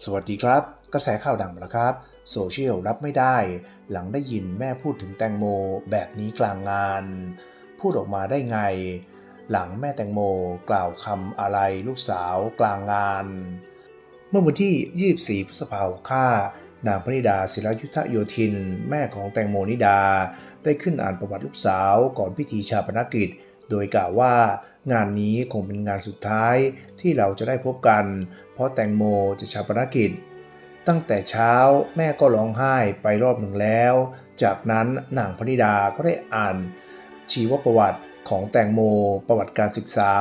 สวัสดีครับ กระแสข่าวดังมาแล้วครับ โซเชียลรับไม่ได้ หลังได้ยินแม่พูดถึงแตงโมแบบนี้กลางงาน พูดออกมาได้ไง หลังแม่แตงโมกล่าวคำอะไรลูกสาวกลางงาน เมื่อวันที่ 24 พฤษภาคมค่านางพนิดาศิลยุทธโยธิน แม่ของแตงโมนิดา ได้ขึ้นอ่านประวัติลูกสาวก่อนพิธีชาปนกิจ โดยกล่าวว่างานนี้คงเป็นงานสุดท้ายที่เราจะได้พบกัน เพราะแตงโมจะชาปนกิจ ตั้งแต่เช้าแม่ก็ร้องไห้ไปรอบหนึ่งแล้ว จากนั้นนางพนิดาก็ได้อ่าน ชีวประวัติของแตงโม ประวัติการศึกษา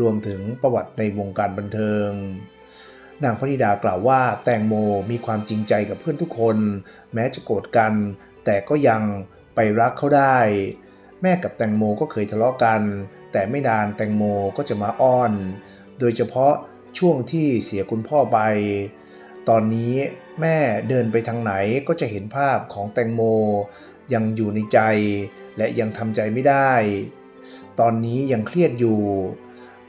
รวมถึงประวัติในวงการบันเทิงนางพนิดากล่าวว่าแตงโมมีความจริงใจกับเพื่อนทุกคน แม้จะโกรธกัน แต่ก็ยังไปรักเขาได้ แม่กับแตงโมก็เคยทะเลาะกัน แต่ไม่นานแตงโมก็จะมาอ้อน โดยเฉพาะช่วงที่เสียคุณพ่อไป ตอนนี้แม่เดินไปทางไหนก็จะเห็นภาพของแตงโม ยังอยู่ในใจ และยังทำใจไม่ได้ ตอนนี้ยังเครียดอยู่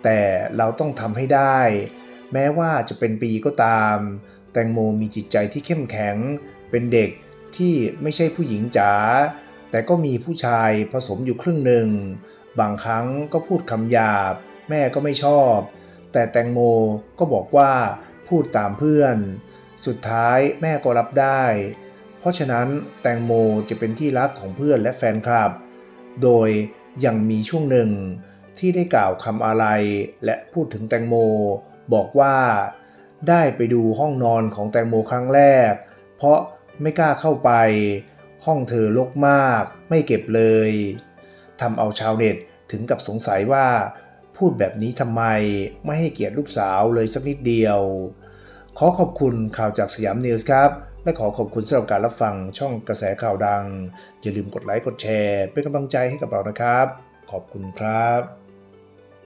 แต่เราต้องทำให้ได้ แม้ว่าจะเป็นปีก็ตาม แตงโมมีจิตใจที่เข้มแข็ง เป็นเด็กที่ไม่ใช่ผู้หญิงจ๋า แต่ก็มีผู้ชายผสมอยู่ครึ่งหนึ่ง บางครั้งก็พูดคำหยาบ แม่ก็ไม่ชอบ แต่แตงโมก็บอกว่าพูดตามเพื่อน สุดท้ายแม่ก็รับได้ เพราะฉะนั้นแตงโมจะเป็นที่รักของเพื่อนและแฟนคลับ โดยยังมีช่วงหนึ่งที่ได้กล่าวคำอะไร และพูดถึงแตงโม บอกว่า ได้ไปดูห้องนอนของแตงโมครั้งแรก เพราะไม่กล้าเข้าไป ห้องเธอรกมากไม่เก็บเลยทำเอาชาวเน็ตถึงกับสงสัยว่า พูดแบบนี้ทำไมไม่ให้เกียรติลูกสาวเลยสักนิดเดียว ขอขอบคุณข่าวจากสยามนิวส์ครับ และขอขอบคุณสำหรับการรับฟังช่องกระแสข่าวดัง อย่าลืมกดไลค์กดแชร์ เป็นกำลังใจให้กับเรานะครับ ขอบคุณครับ